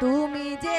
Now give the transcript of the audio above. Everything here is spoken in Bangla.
তুমি যে